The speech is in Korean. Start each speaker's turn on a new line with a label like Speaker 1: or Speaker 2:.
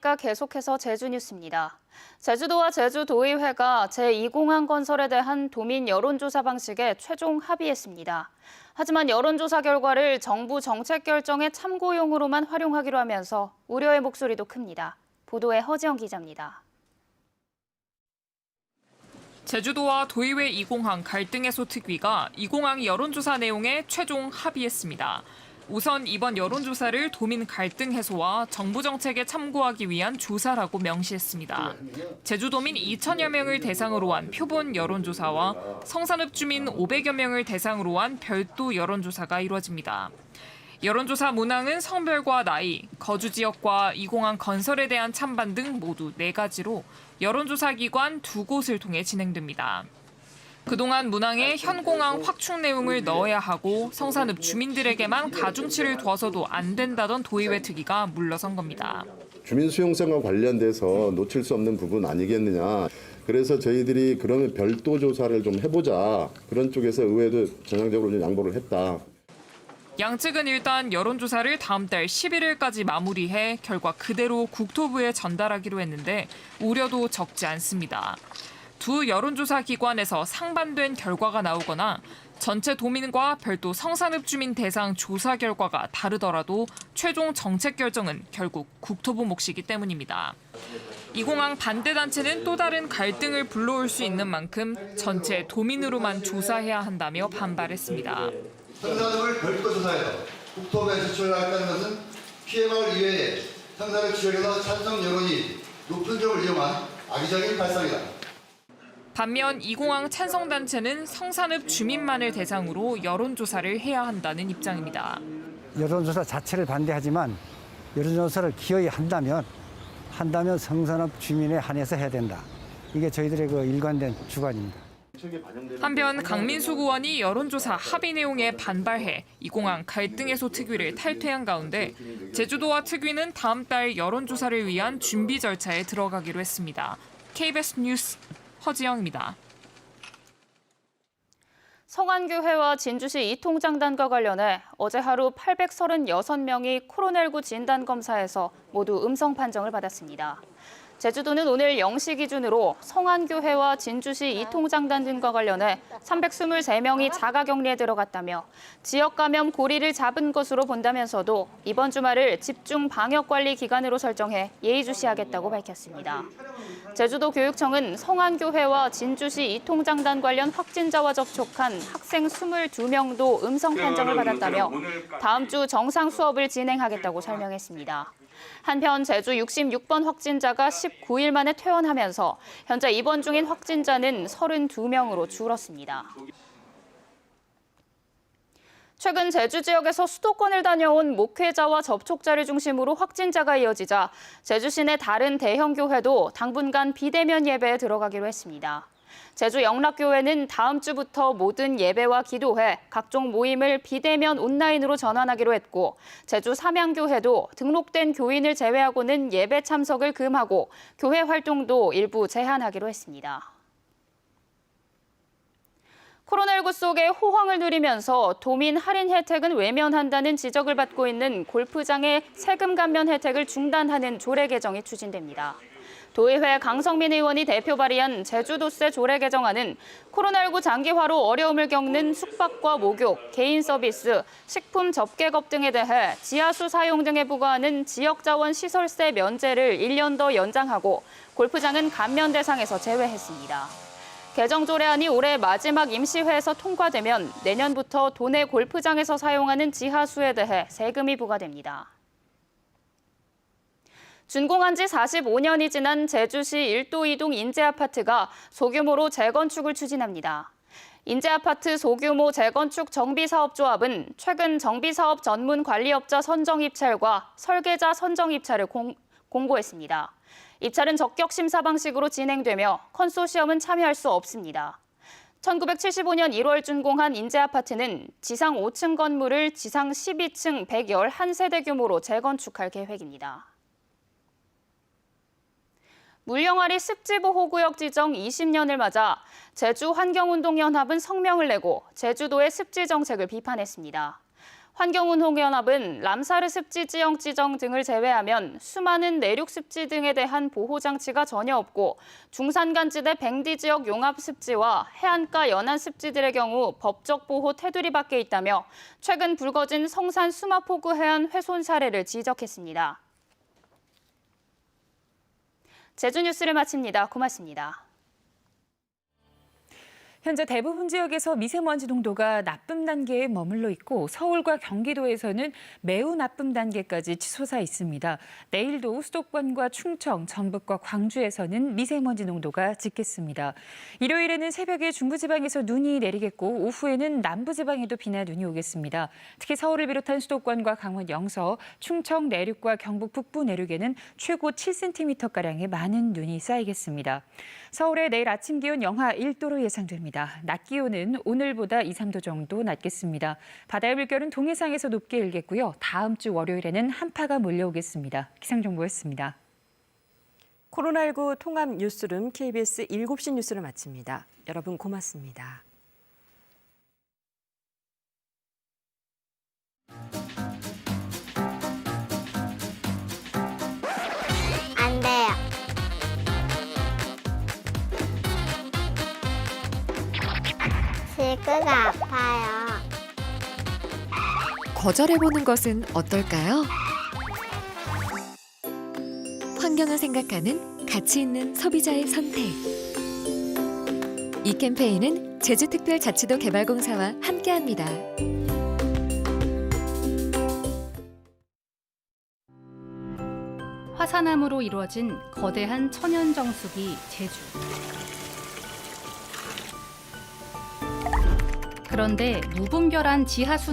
Speaker 1: 가 계속해서 제주 뉴스입니다. 제주도와 제주도의회가 제2공항 건설에 대한 도민 여론조사 방식에 최종 합의했습니다. 하지만 여론조사 결과를 정부 정책 결정의 참고용으로만 활용하기로 하면서 우려의 목소리도 큽니다. 보도에 허지영 기자입니다.
Speaker 2: 제주도와 도의회 2공항 갈등 해소 특위가 2공항 여론조사 내용에 최종 합의했습니다. 우선 이번 여론조사를 도민 갈등 해소와 정부 정책에 참고하기 위한 조사라고 명시했습니다. 제주도민 2천여 명을 대상으로 한 표본 여론조사와 성산읍 주민 500여 명을 대상으로 한 별도 여론조사가 이루어집니다. 여론조사 문항은 성별과 나이, 거주 지역과 2공항 건설에 대한 찬반 등 모두 네 가지로 여론조사 기관 두 곳을 통해 진행됩니다. 그동안 문항에 현공항 확충 내용을 넣어야 하고 성산읍 주민들에게만 가중치를 둬서도 안 된다던 도의회 특위가 물러선 겁니다.
Speaker 3: 주민 수용성과 관련돼서 놓칠 수 없는 부분 아니겠느냐. 그래서 저희들이 그러면 별도 조사를 좀 해보자. 그런 쪽에서 의회도 전향적으로 좀 양보를 했다.
Speaker 2: 양측은 일단 여론조사를 다음 달 11일까지 마무리해 결과 그대로 국토부에 전달하기로 했는데 우려도 적지 않습니다. 두 여론조사 기관에서 상반된 결과가 나오거나 전체 도민과 별도 성산읍 주민 대상 조사 결과가 다르더라도 최종 정책 결정은 결국 국토부 몫이기 때문입니다. 이 공항 반대 단체는 또 다른 갈등을 불러올 수 있는 만큼 전체 도민으로만 조사해야 한다며 반발했습니다.
Speaker 4: 성산읍을 별도 조사해서 국토부에 제출을 했다는 것은 피해마을 이외에 성산읍 지역에서 찬성 여론이 높은 점을 이용한 악의적인 발상이다.
Speaker 2: 반면 이공항 찬성단체는 성산읍 주민만을 대상으로 여론조사를 해야 한다는 입장입니다.
Speaker 5: 여론조사 자체를 반대하지만 여론조사를 기어이 한다면 한다면 성산업 주민에 한해서 해야 된다. 이게 저희들의 그 일관된 주관입니다.
Speaker 2: 한편 강민수 의원이 여론조사 합의 내용에 반발해 이공항 갈등 해소 특위를 탈퇴한 가운데 제주도와 특위는 다음 달 여론조사를 위한 준비 절차에 들어가기로 했습니다. KBS 뉴스 허지영입니다.
Speaker 1: 성안교회와 진주시 이통장단과 관련해 어제 하루 836명이 코로나19 진단검사에서 모두 음성 판정을 받았습니다. 제주도는 오늘 0시 기준으로 성안교회와 진주시 이통장단 등과 관련해 323명이 자가격리에 들어갔다며 지역 감염 고리를 잡은 것으로 본다면서도 이번 주말을 집중 방역관리 기간으로 설정해 예의주시하겠다고 밝혔습니다. 제주도 교육청은 성안교회와 진주시 이통장단 관련 확진자와 접촉한 학생 22명도 음성 판정을 받았다며 다음 주 정상 수업을 진행하겠다고 설명했습니다. 한편 제주 66번 확진자가 19일 만에 퇴원하면서 현재 입원 중인 확진자는 32명으로 줄었습니다. 최근 제주 지역에서 수도권을 다녀온 목회자와 접촉자를 중심으로 확진자가 이어지자 제주 시내 다른 대형 교회도 당분간 비대면 예배에 들어가기로 했습니다. 제주 영락교회는 다음 주부터 모든 예배와 기도회, 각종 모임을 비대면 온라인으로 전환하기로 했고, 제주 삼양교회도 등록된 교인을 제외하고는 예배 참석을 금하고 교회 활동도 일부 제한하기로 했습니다. 코로나19 속에 호황을 누리면서 도민 할인 혜택은 외면한다는 지적을 받고 있는 골프장의 세금 감면 혜택을 중단하는 조례 개정이 추진됩니다. 도의회 강성민 의원이 대표 발의한 제주도세 조례 개정안은 코로나19 장기화로 어려움을 겪는 숙박과 목욕, 개인 서비스, 식품 접객업 등에 대해 지하수 사용 등에 부과하는 지역자원 시설세 면제를 1년 더 연장하고 골프장은 감면 대상에서 제외했습니다. 개정 조례안이 올해 마지막 임시회에서 통과되면 내년부터 도내 골프장에서 사용하는 지하수에 대해 세금이 부과됩니다. 준공한 지 45년이 지난 제주시 1도 2동 인재아파트가 소규모로 재건축을 추진합니다. 인재아파트 소규모 재건축 정비사업조합은 최근 정비사업 전문 관리업자 선정 입찰과 설계자 선정 입찰을 공, 공고했습니다. 입찰은 적격 심사 방식으로 진행되며 컨소시엄은 참여할 수 없습니다. 1975년 1월 준공한 인재아파트는 지상 5층 건물을 지상 12층 111세대 규모로 재건축할 계획입니다. 물영아리 습지보 호구역 지정 20년을 맞아 제주 환경운동연합은 성명을 내고 제주도의 습지 정책을 비판했습니다. 환경운동연합은 람사르 습지 지형 지정 등을 제외하면 수많은 내륙 습지 등에 대한 보호 장치가 전혀 없고 중산간지대 뱅디 지역 용합 습지와 해안가 연안 습지들의 경우 법적 보호 테두리 밖에 있다며 최근 불거진 성산 수마포구 해안 훼손 사례를 지적했습니다. 제주 뉴스를 마칩니다. 고맙습니다.
Speaker 6: 현재 대부분 지역에서 미세먼지 농도가 나쁨 단계에 머물러 있고 서울과 경기도에서는 매우 나쁨 단계까지 치솟아 있습니다. 내일도 수도권과 충청, 전북과 광주에서는 미세먼지 농도가 짙겠습니다. 일요일에는 새벽에 중부지방에서 눈이 내리겠고 오후에는 남부지방에도 비나 눈이 오겠습니다. 특히 서울을 비롯한 수도권과 강원 영서, 충청 내륙과 경북 북부 내륙에는 최고 7cm가량의 많은 눈이 쌓이겠습니다. 서울의 내일 아침 기온 영하 1도로 예상됩니다. 낮 기온은 오늘보다 2, 3도 정도 낮겠습니다. 바다의 물결은 동해상에서 높게 일겠고요. 다음 주 월요일에는 한파가 몰려오겠습니다. 기상정보였습니다.
Speaker 7: 코로나19 통합 뉴스룸 KBS 7시 뉴스를 마칩니다. 여러분 고맙습니다.
Speaker 8: 실크가 아파요.
Speaker 9: 거절해보는 것은 어떨까요? 환경을 생각하는 가치 있는 소비자의 선택. 이 캠페인은 제주특별자치도 개발공사와 함께합니다.
Speaker 10: 화산암으로 이루어진 거대한 천연 정수기 제주. 그런데 무분별한 지하수